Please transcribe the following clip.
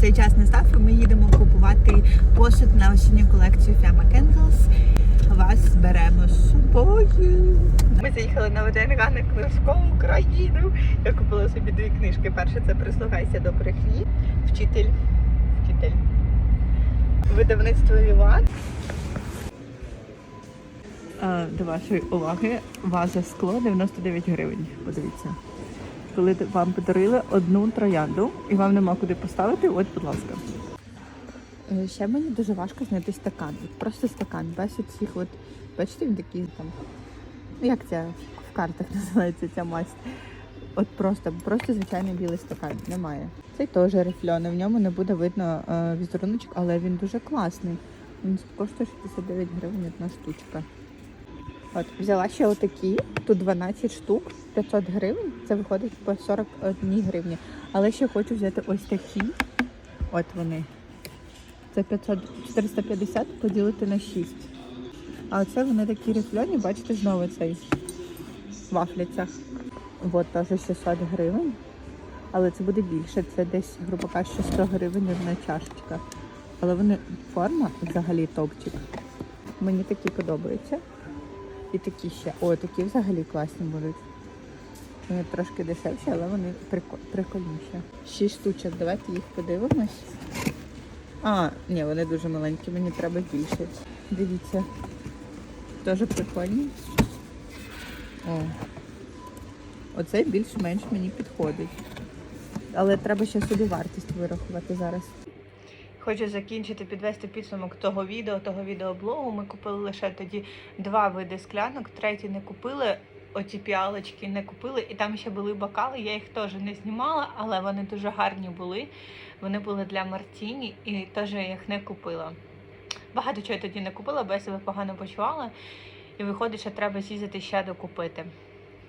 цей час настав, і ми їдемо купувати посуд на осінню колекцію Fiamma Candles. Вас беремо з собою. Ми заїхали на один ранок книжкову Україну. Я купила собі дві книжки. Перша це прислухайся до брехні. Вчитель. Вчитель. Видавництво Віван. До вашої уваги ваза скло 99 гривень. Подивіться. Коли вам подарили одну троянду і вам нема куди поставити, от, будь ласка. Е, Ще мені дуже важко знайти стакан. Просто стакан, без цих от, бачите, він такий там. Як це в картах називається ця масть? От просто, просто звичайний білий стакан. Немає. Цей теж рифльоний, в ньому не буде видно е, візеруночок, але він дуже класний. Він коштує 69 гривень одна штучка. От, взяла ще отакі, тут 12 штук, 500 гривень, це виходить по 41 гривні. Але ще хочу взяти ось такі. От вони. Це 500, 450 поділити на 6. А оце вони такі рифльоні, бачите, знову цей в вафляцях. От теж 600 гривень. Але це буде більше. Це десь, грубо кажучи, 100 гривень одна чашечка. Але вони форма взагалі топчик. Мені такі подобаються. І такі ще. О, такі взагалі класні будуть. Вони трошки дешевші, але вони прикольніші. Шість штучок, давайте їх подивимось. А, ні, вони дуже маленькі, мені треба більше. Дивіться. Теж прикольні. О. Оце більш-менш мені підходить. Але треба ще собі вартість вирахувати зараз. Хочу закінчити, підвести підсумок того відео, того відеоблогу. Ми купили лише тоді два види склянок, третій не купили. Оці піалочки не купили, і там ще були бокали. Я їх теж не знімала, але вони дуже гарні були. Вони були для Мартіні, і теж я їх не купила. Багато чого я тоді не купила, бо я себе погано почувала. І виходить, що треба з'їздити ще докупити.